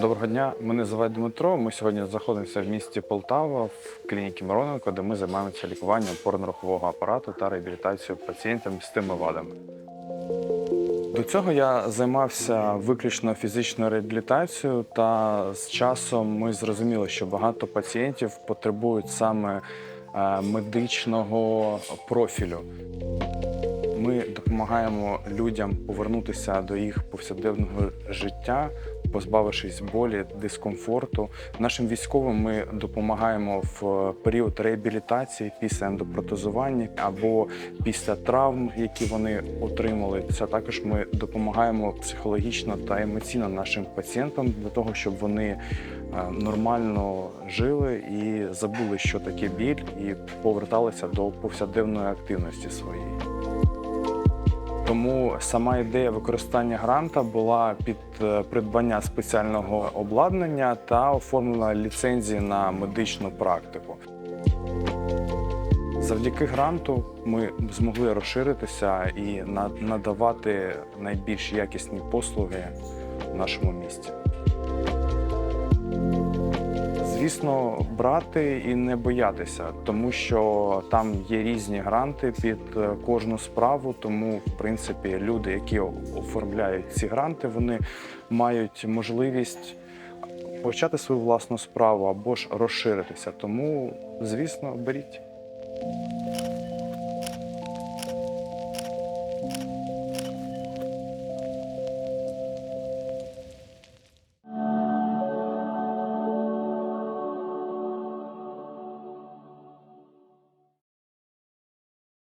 Доброго дня, мене звати Дмитро. Ми сьогодні знаходимося в місті Полтава в клініці Мироненко, де ми займаємося лікуванням опорно-рухового апарату та реабілітацією пацієнтів з тими вадами. До цього я займався виключно фізичною реабілітацією, та з часом ми зрозуміли, що багато пацієнтів потребують саме е, медичного профілю. Ми допомагаємо людям повернутися до їх повсякденного життя, позбавившись болі, дискомфорту. Нашим військовим ми допомагаємо в період реабілітації після ендопротезування або після травм, які вони отримали. Це також ми допомагаємо психологічно та емоційно нашим пацієнтам для того, щоб вони е, нормально жили і забули, що таке біль, і поверталися до повсякденної активності своєї. Тому сама ідея використання гранта була під е, придбання спеціального обладнання та оформлення ліцензії на медичну практику. Завдяки гранту ми змогли розширитися і на- надавати найбільш якісні послуги в нашому місті. Звісно, брати і не боятися, тому що там є різні гранти під е, кожну справу. Тому, в принципі, люди, які оформляють ці гранти, вони мають можливість почати свою власну справу або ж розширитися. Тому, звісно, беріть.